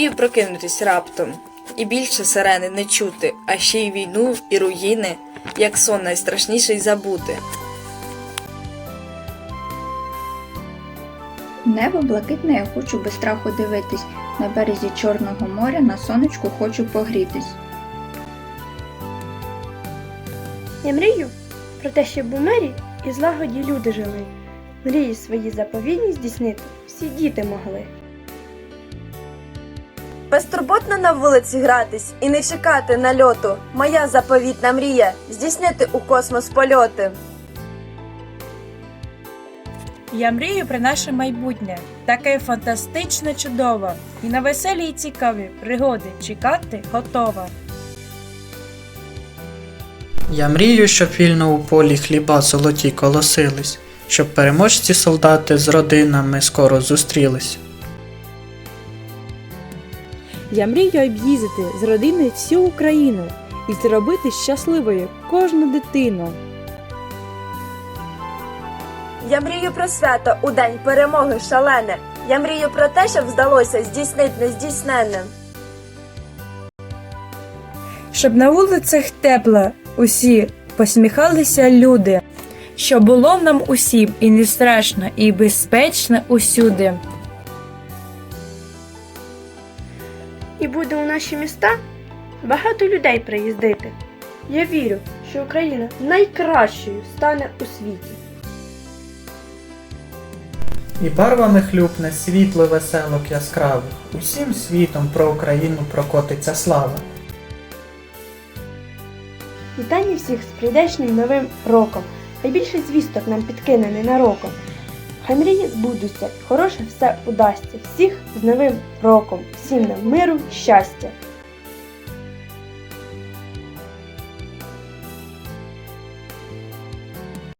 І прокинутись раптом, і більше сирени не чути, а ще й війну і руїни, як сон найстрашніший забути. Небо блакитне, я хочу без страху дивитись. На березі Чорного моря на сонечку хочу погрітись. Я мрію про те, щоб у мирі і злагоді люди жили. Мрії свої заповідні здійснити всі діти могли. Безтурботно на вулиці гратись і не чекати нальоту. Моя заповітна мрія здійснити у космос польоти. Я мрію про наше майбутнє, таке фантастично чудове, і на веселі й цікаві пригоди чекати готова. Я мрію, щоб вільно у полі хліба золоті колосились, щоб переможці солдати з родинами скоро зустрілись. Я мрію об'їздити з родиною всю Україну і зробити щасливою кожну дитину. Я мрію про свято у день перемоги шалене. Я мрію про те, щоб вдалося здійснити нездійсненне. Щоб на вулицях тепло усі посміхалися люди, щоб було нам усім і не страшно, і безпечно усюди. І буде у наші міста багато людей приїздити. Я вірю, що Україна найкращою стане у світі. І барвами хлюпне світло веселок яскравих. Усім світом про Україну прокотиться слава. Вітання всіх з прийдешнім новим роком. Найбільше звісток нам підкине ненароком. Хай мрії збудуться, хороше все удасться. Всіх з новим роком, всім нам миру, щастя.